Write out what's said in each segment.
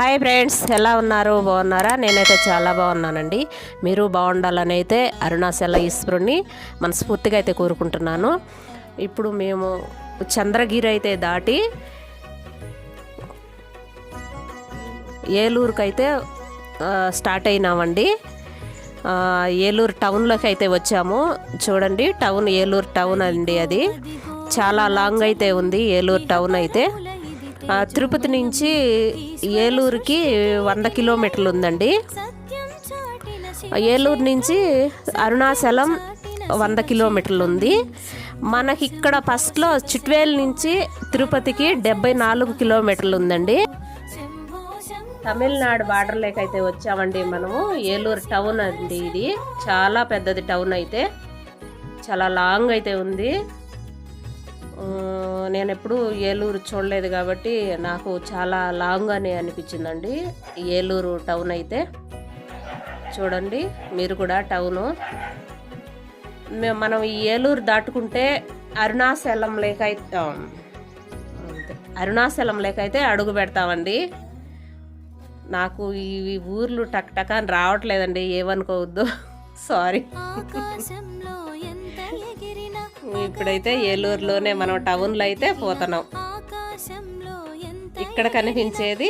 Hi friends ఎలా ఉన్నారు? బాగున్నారా? నేనైతే చాలా బాగున్నానండి. మీరు బాగుండాలని అయితే అరుణాచల ఈశ్వరుణ్ణి మనస్ఫూర్తిగా అయితే కోరుకుంటున్నాను. ఇప్పుడు మేము చంద్రగిరి అయితే దాటి ఏలూరుకి అయితే స్టార్ట్ అయినామండి. ఏలూరు టౌన్లోకి అయితే వచ్చాము. చూడండి టౌన్ ఏలూరు టౌన్ అండి అది. చాలా లాంగ్ అయితే ఉంది ఏలూరు టౌన్ అయితే. తిరుపతి నుంచి ఏలూరుకి వంద కిలోమీటర్లు ఉందండి ఏలూరు నుంచి అరుణాచలం వంద కిలోమీటర్లు ఉంది మనకి ఇక్కడ ఫస్ట్లో చిట్వేల్ నుంచి తిరుపతికి డెబ్బై నాలుగు కిలోమీటర్లు ఉందండి తమిళనాడు బార్డర్ లేక అయితే వచ్చామండి మనము. ఏలూరు టౌన్ అండి ఇది. చాలా పెద్దది టౌన్ అయితే. చాలా లాంగ్ అయితే ఉంది. నేను ఎప్పుడు ఏలూరు చూడలేదు కాబట్టి నాకు చాలా లాంగ్ అని అనిపించిందండి. ఏలూరు టౌన్ అయితే. చూడండి మీరు కూడా టౌను. మనం ఈ ఏలూరు దాటుకుంటే అరుణాచలం లేక అయితే అరుణాచలం లేక అయితే అడుగు పెడతామండి. నాకు ఈ ఊర్లు టక్ టక్ అని రావట్లేదండి. ఏమనుకోవద్దు. సారీ ఇప్పుడైతే ఏలూరులోనే మనం టౌన్లో అయితే పోతున్నాం. ఇక్కడ కనిపించేది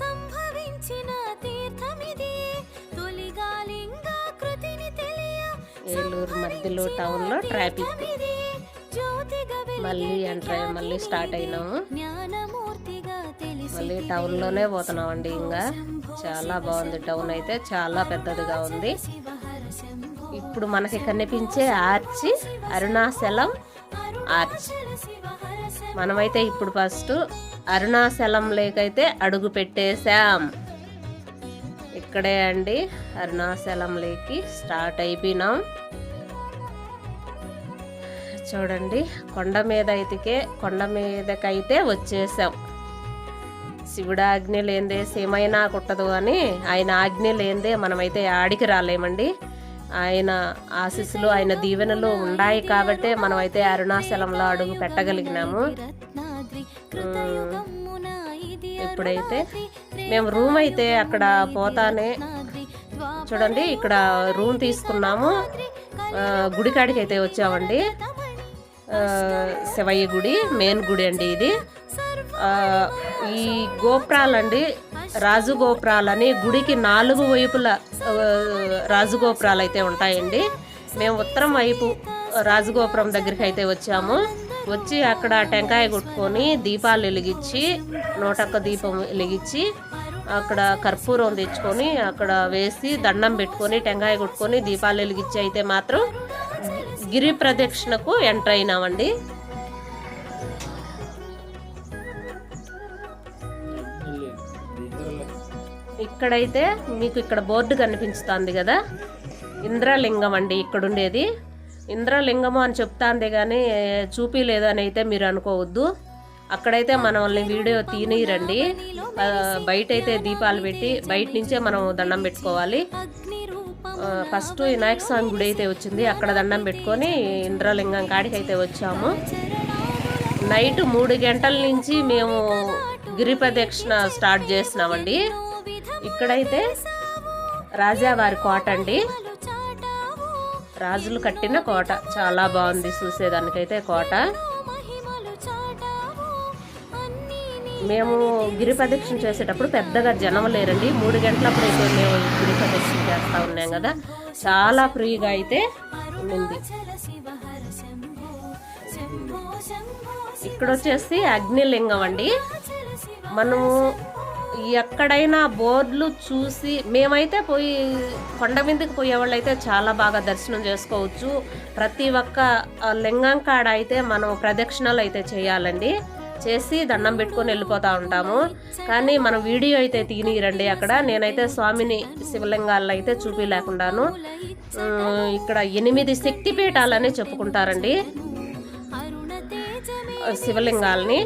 సంభవించిన తీర్థమిది ఏలూరు మధ్యలో టౌన్లో ట్రాఫిక్. మళ్ళీ ఎంటర్ అయ్యి మళ్ళీ స్టార్ట్ అయినాము. మళ్ళీ టౌన్లోనే పోతున్నామండి ఇంకా చాలా బాగుంది. టౌన్ అయితే చాలా పెద్దదిగా ఉంది. ఇప్పుడు మనకి కనిపించే ఆర్చి అరుణాచలం ఆర్చ్. మనమైతే ఇప్పుడు ఫస్ట్ అరుణాచలం లేకైతే అడుగు పెట్టేశాం. ఇక్కడే అండి అరుణాచలం లేకి స్టార్ట్ అయిపోయినాం. చూడండి. కొండ మీద అయితే కొండ మీదకైతే వచ్చేసాం. శివుడు ఆజ్ఞ లేనిదే సేమైనా కుట్టదు అని ఆయన ఆజ్ఞ లేనిదే మనమైతే ఆడికి రాలేమండి. ఆయన ఆశీస్సులు ఆయన దీవెనలు ఉన్నాయి కాబట్టే మనమైతే అరుణాచలంలో అడుగు పెట్టగలిగినాము. ఇప్పుడైతే మేము రూమ్ అయితే అక్కడ పోతానే చూడండి ఇక్కడ రూమ్ తీసుకున్నాము. గుడికాడికి అయితే వచ్చామండి. శివయ్య గుడి మెయిన్ గుడి అండి ఇది. ఈ గోపురాలండి రాజు గోపురాలని గుడికి నాలుగు వైపుల రాజుగోపురాలు రాజు గోపురాలు అయితే ఉంటాయండి. మేము ఉత్తరం వైపు రాజగోపురం దగ్గరికి అయితే వచ్చాము. వచ్చి అక్కడ టెంకాయ కొట్టుకొని దీపాలు వెలిగించి నూటొక్క దీపం వెలిగించి అక్కడ కర్పూరం తెచ్చుకొని అక్కడ వేసి దండం పెట్టుకొని టెంకాయ కొట్టుకొని దీపాలు వెలిగించి అయితే మాత్రం గిరి ప్రదక్షిణకు ఎంటర్ అయినామండి. ఇక్కడైతే మీకు ఇక్కడ బోర్డు కనిపిస్తుంది కదా. ఇంద్రలింగం అండి ఇక్కడ ఉండేది ఇంద్రలింగము అని చెప్తాందే కానీ చూపిలేదు అని అయితే మీరు అనుకోవద్దు. అక్కడైతే మనల్ని వీడియో తీనిరండి. ఆ, బయట అయితే దీపాలు పెట్టి బయట నుంచే మనం దండం పెట్టుకోవాలి. ఫస్ట్ వినాయక స్వామి గుడి అయితే వచ్చింది. అక్కడ దండం పెట్టుకొని ఇంద్రలింగం కాడికి అయితే వచ్చాము. నైట్ మూడు గంటల నుంచి మేము గిరి ప్రదక్షిణ స్టార్ట్ చేసినామండి ఇక్కడైతే రాజావారి కోట అండి. రాజులు కట్టిన కోట. చాలా బాగుంది. చూసేదానికైతే కోట. మేము గిరి ప్రదక్షిణ చేసేటప్పుడు పెద్దగా జనం లేరండి. మూడు గంటలప్పుడు అయితే మేము గిరి ప్రదక్షిణ చేస్తూ ఉన్నాం కదా. చాలా ఫ్రీగా అయితే ఉంది ఇక్కడ వచ్చేసి అగ్నిలింగం అండి. మనము ఎక్కడైనా బోర్డులు చూసి మేమైతే పోయి కొండ మీదకి పోయేవాళ్ళు అయితే చాలా బాగా దర్శనం చేసుకోవచ్చు. ప్రతి ఒక్క లింగం కాడ అయితే మనం ప్రదక్షిణలు అయితే చేయాలండి. చేసి దండం పెట్టుకొని వెళ్ళిపోతూ ఉంటాము. కానీ మన వీడియో అయితే తీనిరండి అక్కడ. నేనైతే స్వామిని శివలింగాల్లో అయితే చూపించలేకుండాను ఇక్కడ ఎనిమిది శక్తిపీఠాలని చెప్పుకుంటారండి. శివలింగాల్ని.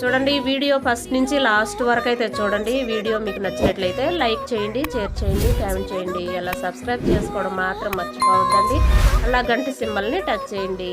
చూడండి ఈ వీడియో ఫస్ట్ నుంచి లాస్ట్ వరకు అయితే చూడండి. వీడియో మీకు నచ్చినట్లయితే లైక్ చేయండి షేర్ చేయండి కామెంట్ చేయండి. అలా సబ్స్క్రైబ్ చేసుకోవడం మాత్రం మర్చిపోవద్దండి. అలా గంట సింబల్ని టచ్ చేయండి.